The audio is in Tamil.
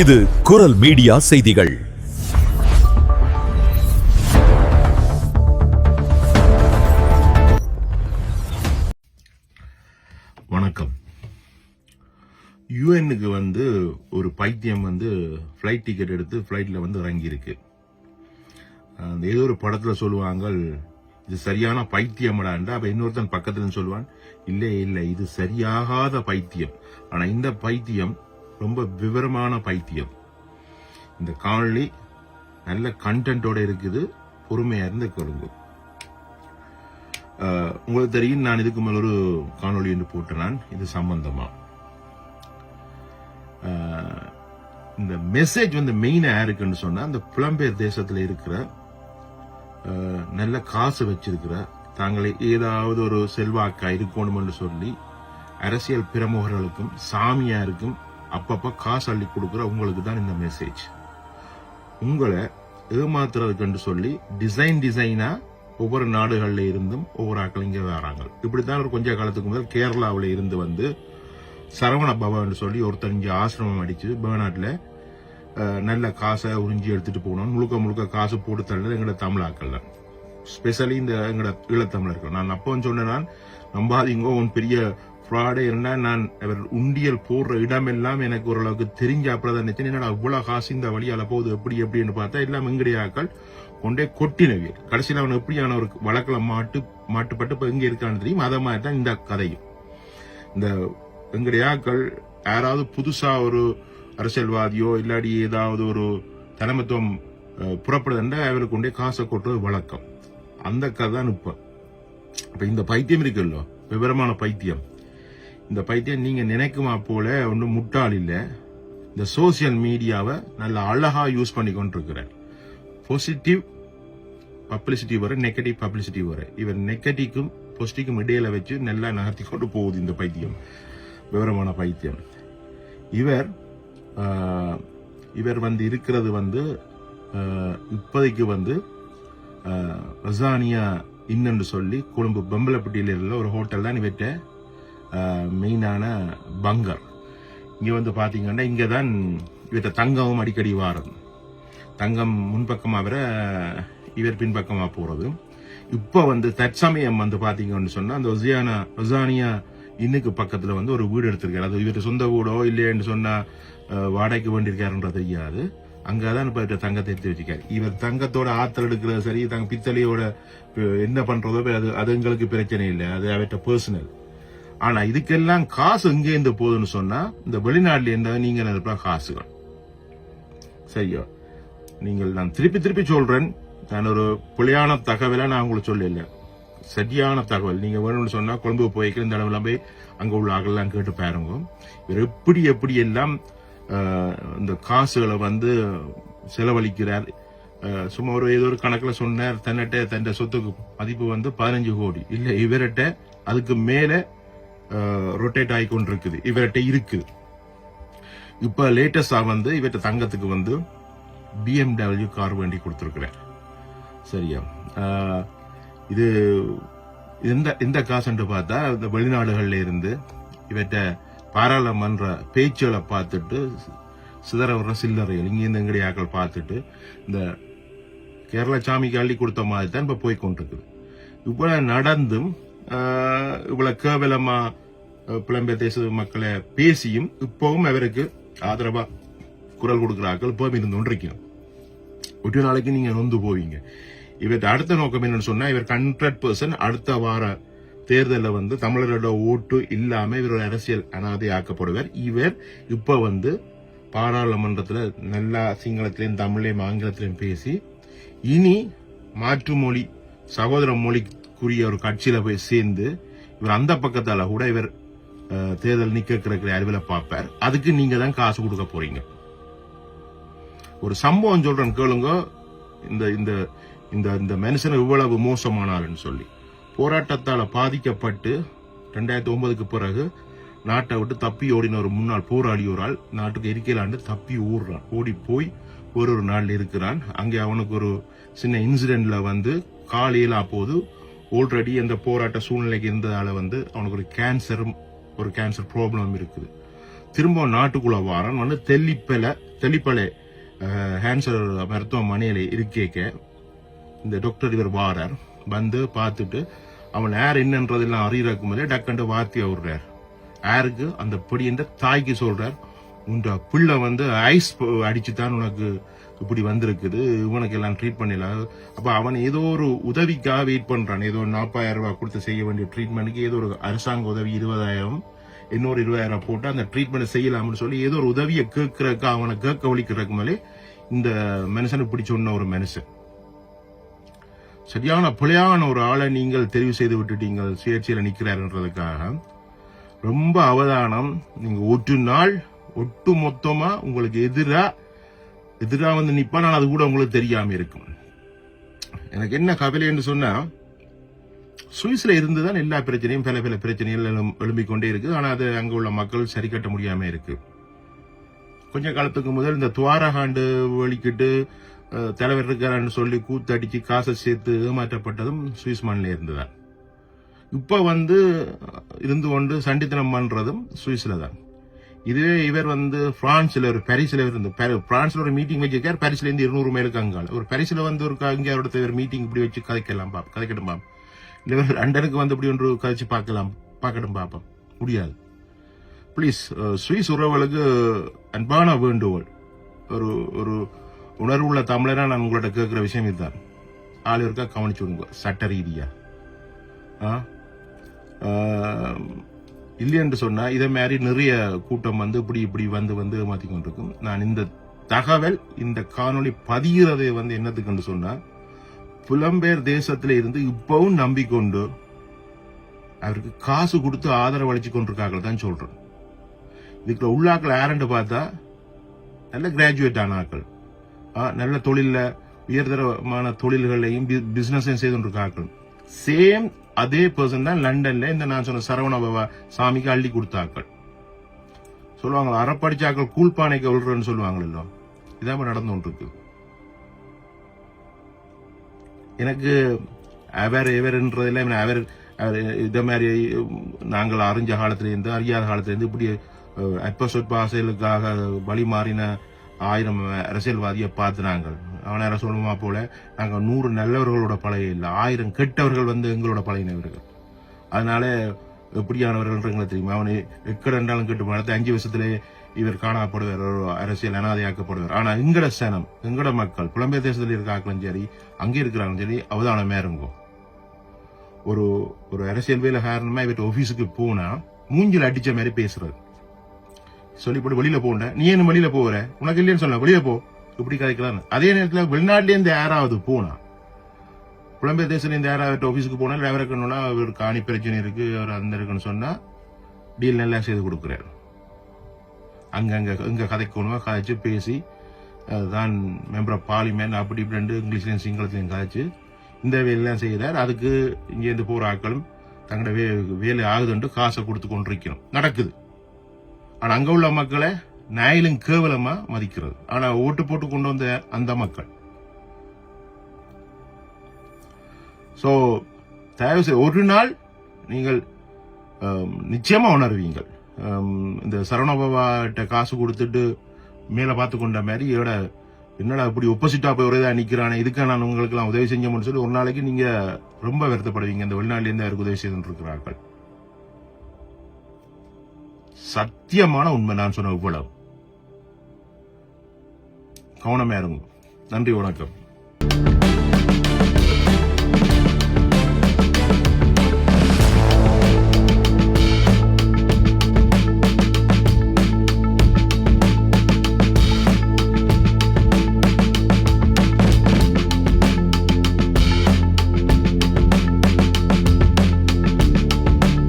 இது குரல் மீடியா செய்திகள். வணக்கம். யுஎனுக்கு வந்து ஒரு பைத்தியம் வந்து ஃப்ளைட் டிக்கெட் எடுத்து ஃப்ளைட்டில் வந்து இறங்கியிருக்கு. அந்த ஏதோ ஒரு படத்தில் சொல்லுவாங்க இது சரியான பைத்தியமடான்டா அப்போ இன்னொருத்தன் பக்கத்துல சொல்லுவான் இல்லை இல்லை இது சரியாகாத பைத்தியம். ஆனால் இந்த பைத்தியம் ரொம்ப விவரமான பைத்தியம். இந்த காணொளி நல்ல கண்டென்ட்டோட இருக்குது பொறுமையா இருந்து கொடுங்க உங்களுக்கு தெரியும் நான் இதுக்கு மேல ஒரு காணொளி என்று போட்டு நான். இது சம்பந்தமா. இந்த மெசேஜ் வந்து மெயினா யாருக்குன்னு சொன்னா அந்த புலம்பெயர் தேசத்துல இருக்கிற நல்ல காசு வச்சிருக்கிற தாங்களை ஏதாவது ஒரு செல்வாக்கா இருக்கணும்னு சொல்லி அரசியல் பிரமுகர்களுக்கும் சாமியாருக்கும் அப்பப்போ காசு அள்ளி கொடுக்குற உங்களுக்கு தான் இந்த மெசேஜ் உங்களை ஏமாத்துறதுக்குன்னு சொல்லி டிசைன் டிசைனாக ஒவ்வொரு நாடுகளில் இருந்தும் ஒவ்வொரு ஆட்கள் இங்கே வராங்க. இப்படித்தான் ஒரு கொஞ்ச காலத்துக்கு முதல் கேரளாவில் இருந்து வந்து சரவண பவன் சொல்லி ஒருத்தர் இங்கே ஆசிரமம் அடித்து பேர்நாட்ல நல்ல காசை உறிஞ்சி எடுத்துகிட்டு போகணும். முழுக்க முழுக்க காசு போட்டு தள்ளது எங்களோட தமிழாக்கள்ல ஸ்பெஷலி இந்த எங்களோட ஈழத்தமிழர்கள். நான் அப்போ சொன்னேன் நம்பாதீங்க உன் பெரிய ஃப்ராடே இருந்தா நான் அவர் உண்டியல் போடுற இடமெல்லாம் எனக்கு ஓரளவுக்கு தெரிஞ்ச அப்புறம் நினைச்சேன். என்னடா இவ்வளவு காசு இந்த வழியால போகுது எப்படி எப்படின்னு பார்த்தா எல்லாம் எங்கடியாக்கள் கொண்டே கொட்டினவியல் கடைசியில் அவன் எப்படியான ஒரு வழக்கில் மாட்டு மாட்டுப்பட்டு இப்போ எங்கே இருக்கான்னு தெரியும். அதை மாதிரி தான் இந்த கதையும். இந்த எங்கடையாக்கள் யாராவது புதுசாக ஒரு அரசியல்வாதியோ இல்லாடி ஏதாவது ஒரு தலைமத்துவம் புறப்படுதுன்ற அவருக்கு கொண்டே காசை கொட்டுறது வழக்கம். அந்த கதை தான் இப்போ. இப்போ இந்த பைத்தியம் இருக்குல்ல? விவரமான பைத்தியம். இந்த பைத்தியம் நீங்க நினைக்குமா போல ஒன்றும் முட்டாள் இல்லை. இந்த சோசியல் மீடியாவை நல்ல அழகா யூஸ் பண்ணி கொண்டிருக்கிறார் பாசிட்டிவ் பப்ளிசிட்டி வர நெகட்டிவ் பப்ளிசிட்டி வர இவர் நெகட்டிவ்க்கும் பாசிட்டிவ்க்கும் இடையில வச்சு நல்லா நகர்த்தி கொண்டு போகுது இந்த பைத்தியம். விவரமான பைத்தியம். இவர் இவர் வந்து இருக்கிறது வந்து இப்போதைக்கு வந்து ரசானியா இன்னென்று சொல்லி கொழும்பு பம்பலப்பட்டியில் உள்ள ஒரு ஹோட்டல் தான் இவர்கிட்ட மெயினான பங்கர். இங்கே வந்து பார்த்தீங்கன்னா இங்கே தான் இவற்ற தங்கமும் அடிக்கடி வாரம். தங்கம் முன்பக்கமாக வர இவர் பின்பக்கமாக போகிறது இப்போ வந்து தற்சமயம் வந்து பார்த்தீங்கன்னு சொன்னால் அந்த ஒசியானா ஒசானியா இன்னுக்கு பக்கத்தில் வந்து ஒரு வீடு எடுத்திருக்காரு. அது இவர் சொந்த வீடோ இல்லைன்னு சொன்னால் வாடகைக்கு வேண்டியிருக்காருன்ற தெரியாது. அங்கே தான் இப்போ தங்கத்தை எடுத்து வச்சிருக்காரு. இவர் தங்கத்தோட ஆற்றல் எடுக்கிறது சரி தங்க பித்தளையோட என்ன பண்ணுறதோ அது அது எங்களுக்கு பிரச்சனை இல்லை. அது அவர்கிட்ட பர்சனல் ஆனா இதுக்கெல்லாம் காசு எங்கே இருந்து போகுதுன்னு சொன்னா இந்த வெளிநாட்டுல இருந்தா நீங்க நினைப்பா காசுகள். சரியா? நீங்கள் நான் திருப்பி திருப்பி சொல்றேன். நான் ஒரு புலியான தகவலை நான் உங்களுக்கு சொல்லல. சரியான தகவல். நீங்க வேணும்னு சொன்னா கொழும்பு போய்க்கிற இந்த அளவுலாம் போய் அங்க உள்ள ஆகலாம் கேட்டு பாருங்க. இவர் எப்படி எப்படி எல்லாம் இந்த காசுகளை வந்து செலவழிக்கிறார்? சும்மா ஒரு ஏதோ ஒரு கணக்குல சொன்னார். தன்னிட்ட தன் சொத்துக்கு மதிப்பு வந்து பதினஞ்சு கோடி. இல்ல இவர்கிட்ட அதுக்கு மேலே ரொட்டேட் ஆகி கொண்டிருக்குது. இவர்கிட்ட இருக்குது இப்ப லேட்டஸ்டா வந்து இவர்கிட்ட தங்கத்துக்கு வந்து பிஎம்டபிள்யூ கார் வண்டி கொடுத்துருக்குறேன். சரியா? இது எந்த எந்த காசுன்ட்டு பார்த்தா இந்த வெளிநாடுகள்ல இருந்து இவற்ற பாராளுமன்ற பேச்சுகளை பார்த்துட்டு சிதற வர்ற சில்லறைகள் இங்கிருந்து எங்கடி ஆக்கள் பார்த்துட்டு இந்த கேரள சாமிக்கு அள்ளி கொடுத்த மாதிரி தான் இப்போ போய் கொண்டிருக்குது. இப்போ நடந்தும் இவ்வளவு கேவலமா புலம்பெயர் தேச மக்களை பேசியும் இப்பவும் அவருக்கு ஆதரவா குரல் கொடுக்கிறார்கள். இப்போ இருந்து கொண்டிருக்கணும் ஒரு நாளைக்கு நீங்க நொந்து போவீங்க. இவர் அடுத்த நோக்கம் என்னன்னு சொன்னா இவர் ஹண்ட்ரட் பர்சன்ட் அடுத்த வார தேர்தலில் வந்து தமிழரோட ஓட்டு இல்லாம இவரோட அரசியல் அனாதை ஆக்கப்படுவார். இவர் இப்ப வந்து பாராளுமன்றத்தில் நல்லா சிங்களத்திலையும் தமிழ்லையும் ஆங்கிலத்திலையும் பேசி இனி மாற்று மொழி சகோதர மொழி மொழிக்குரிய ஒரு கட்சியில போய் சேர்ந்து இவர் அந்த பக்கத்தால கூட இவர் தேர்தல் நிக்க அறிவில் அறிவில பார்ப்பார். அதுக்கு நீங்க தான் காசு கொடுக்க போறீங்க. ஒரு சம்பவம் சொல்றேன் கேளுங்க. இந்த இந்த இந்த இந்த மனுஷன் இவ்வளவு மோசமானாருன்னு சொல்லி. போராட்டத்தால் பாதிக்கப்பட்டு ரெண்டாயிரத்தி ஒன்பதுக்கு பிறகு நாட்டை விட்டு தப்பி ஓடின ஒரு முன்னாள் போராளி ஒரு ஆள் நாட்டுக்கு இருக்கலான்னு தப்பி ஓடுறான் ஓடி போய் ஒரு ஒரு நாள் இருக்கிறான். அங்கே அவனுக்கு ஒரு சின்ன இன்சிடென்ட்ல வந்து காலையில் போது ஆல்ரெடி அந்த போராட்ட சூழ்நிலைக்கு இருந்ததால வந்து அவனுக்கு ஒரு கேன்சரும் ஒரு கேன்சர் ப்ராப்ளம் இருக்குது. திரும்ப நாட்டுக்குள்ள வாரன். வந்து தெல்லிப்பல தெளிப்பலை ஹேன்சர் மருத்துவமனையில் இருக்கேக்க இந்த டாக்டர் இவர் வாரார். வந்து பார்த்துட்டு அவன் யார் என்னன்றதெல்லாம் அறியறதுக்கு முதலே டக்குண்டு வார்த்தையை விடுறார். யாருக்கு? அந்த பொடியன்ற தாய்க்கு சொல்றார். உன் பிள்ளை வந்து ஐஸ் அடிச்சு தான் உனக்கு இப்படி வந்திருக்குது இவனுக்கு எல்லாம் ட்ரீட் பண்ணிடலாம். அப்போ அவன் ஏதோ ஒரு உதவிக்காக வெயிட் பண்ணுறான் ஏதோ நாற்பதாயிரம் ரூபாய் கொடுத்து செய்ய வேண்டிய ட்ரீட்மெண்ட்டுக்கு ஏதோ ஒரு அரசாங்க உதவி இருபதாயிரம் இன்னொரு இருபதாயிரம் போட்டு அந்த ட்ரீட்மெண்ட் செய்யலாம்னு சொல்லி ஏதோ ஒரு உதவியை கேட்கறதுக்கு அவனை கேட்க ஒழிக்கிறதுக்கு மேலே இந்த மனுஷனை இப்படி ஒரு மனுஷன். சரியான பிழையான ஒரு ஆளை நீங்கள் தெரிவு செய்து விட்டுட்டீங்க சுயேட்சையில் நிற்கிறாருன்றதுக்காக ரொம்ப அவதானம். நீங்கள் ஒரு நாள் ஒட்டு மொத்தமாக உங்களுக்கு எதிராக எதிராக வந்து நிப்பா ஆனால் அது கூட உங்களுக்கு தெரியாம இருக்கும். எனக்கு என்ன கவலைன்னு சொன்னா சுவிஸ்ல இருந்துதான் எல்லா பிரச்சனையும் பல பல பிரச்சனைகள் எழும்பிக் கொண்டே இருக்கு ஆனா அது அங்க உள்ள மக்கள் சரி கட்ட முடியாம இருக்கு. கொஞ்ச காலத்துக்கு முதல் இந்த துவாரகாண்டு வலிக்கிட்டு தலைவர் இருக்கிறான்னு சொல்லி கூத்தடிச்சு காசை சேர்த்து ஏமாற்றப்பட்டதும் சுவிஸ் மண்ணில் இருந்துதான். இப்ப வந்து இருந்து கொண்டு சண்டித்தனம் பண்றதும் சுவிஸ்ல தான் இதுவே இவர் வந்து பிரான்ஸ்ல ஒரு பாரிஸ்ல இருந்து பிரான்ஸ்ல ஒரு மீட்டிங் வச்சிருக்காரு பாரிஸ்ல இருந்து இருநூறு மைலுக்கு அங்கால. ஒரு பாரிஸ்ல வந்து ஒரு க- இங்க அவரோட ஒரு மீட்டிங் இப்படி வச்சு கதைக்கலாம் பாப் கதைக்கட்டும் பாப். இல்லை லண்டனுக்கு வந்து இப்படி ஒன்று கதைச்சு பார்க்கலாம் பார்க்கட்டும் பாப்போம் முடியாது. ப்ளீஸ் சுவிஸ் உறவுகளுக்கு அன்பான வேண்டுகோள். ஒரு ஒரு உணர்வுள்ள தமிழராக நான் உங்கள்கிட்ட கேட்குற விஷயம் இதுதான். ஆள் இருக்கா கவனிச்சு விடுங்க சட்ட ரீதியா. ஆ? இல்லையென்று சொன்னால் இதை மாதிரி நிறைய கூட்டம் வந்து இப்படி இப்படி வந்து வந்து மாற்றி கொண்டிருக்கும் நான் இந்த தகவல் இந்த காணொளி பதிகிறதை வந்து என்னத்துக்குன்னு சொன்னால் புலம்பெயர் தேசத்தில் இருந்து இப்பவும் நம்பிக்கொண்டு அவருக்கு காசு கொடுத்து ஆதரவு அளிச்சு கொண்டிருக்காங்க தான் சொல்கிறேன் இதுக்குள்ள உள்ளாக்கள் யாருன்னு பார்த்தா நல்ல கிராஜுவேட் ஆனாக்கள் ஆ, நல்ல தொழிலில் உயர்தரமான தொழில்களையும் பிஸ்னஸையும் செய்து கொண்டிருக்கார்கள் சேம் அதே பர்சன் தான் லண்டன்ல இந்த நான் சொன்ன சரவண பவா சாமிக்கு அள்ளி கொடுத்தாக்கள் சொல்லுவாங்க அறப்படிச்சாக்கள் கூழ்பானைக்கு விழுறன்னு சொல்லுவாங்களோ இதான் நடந்து கொண்டிருக்கு. எனக்கு அவர் எவர்ன்றதில் அவர் இத மாதிரி நாங்கள் அறிஞ்ச காலத்திலேருந்து அறியாத காலத்திலேருந்து இப்படி அஹ், சொற்ப ஆசைகளுக்காக வழி மாறின ஆயிரம் அரசியல்வாதியை பார்த்து நாங்கள் அவன் யார சொல்லுமா போல நாங்கள் நூறு நல்லவர்களோட பழைய இல்லை ஆயிரம் கெட்டவர்கள் வந்து எங்களோட பழையினவர்கள் அதனால எப்படியானவர்கள் தெரியுமா தெரியுமா? அவனை என்றாலும் கெட்டு போனது அஞ்சு வருஷத்திலே இவர் காணப்படுவார் ஒரு அரசியல் அனாதையாக்கப்படுவார். ஆனா எங்கட சனம் எங்கட மக்கள் புலம்பெயர் தேசத்தில் இருக்காக்களும் சரி அங்கே இருக்கிறாங்களும் சரி அவதான மேருங்கும் ஒரு ஒரு அரசியல் வேலை காரணமா இவர் ஆஃபீஸுக்கு போனா மூஞ்சில் அடிச்ச மாதிரி பேசுறது. சொல்லி போட்டு வெளியில போன நீ என்ன வெளியில போற? உனக்கு இல்லைன்னு சொன்ன வெளியில போ. இப்படி கதைக்கலாம் அதே நேரத்தில் வெளிநாட்டிலேருந்து யாராவது போனா புலம்பெயர் தேசத்துலேருந்து யாராவது ஆஃபீஸுக்கு போனால் டிரைவர் இருக்கணும்னா அவர் காணி பிரச்சனை இருக்கு அவர் அந்த இருக்குன்னு சொன்னால் டீல் நல்லா செய்து கொடுக்குறாரு. அங்கங்கே இங்கே கதைக்கணுமா கதைச்சு பேசி தான் மெம்பர் ஆஃப் பார்லிமெண்ட் அப்படி இப்படி இங்கிலீஷ்லையும் சிங்களத்துலையும் கதைச்சு இந்த வேலையெல்லாம் செய்கிறார் அதுக்கு இங்கேருந்து போகிற ஆட்களும் தங்களோட வே வேலை ஆகுதுன்ட்டு காசை கொடுத்து கொண்டிருக்கணும். நடக்குது. ஆனால் அங்கே உள்ள மக்களை நாயிலும் கேவலமா மதிக்கிறது ஆனா ஓட்டு போட்டு கொண்டு வந்த அந்த மக்கள். சோ தயவு செய்து ஒரு நாள் நீங்கள் நிச்சயமா உணர்வீங்கள். இந்த சரவணபவாட்ட காசு கொடுத்துட்டு மேலே பார்த்து கொண்ட மாதிரி இதோட என்னடா இப்படி ஒப்போசிட்டா போய் ஒரே நிற்கிறானே இதுக்கு நான் உங்களுக்கு எல்லாம் உதவி செஞ்சோம்னு சொல்லி ஒரு நாளைக்கு நீங்க ரொம்ப வருத்தப்படுவீங்க. இந்த வெளிநாட்டிலேருந்து யாருக்கு அவருக்கு உதவி செய்து இருக்கிறார்கள்? சத்தியமான உண்மை நான் சொன்ன இவ்வளவு. கவனமா இருங்க. நன்றி வணக்கம்.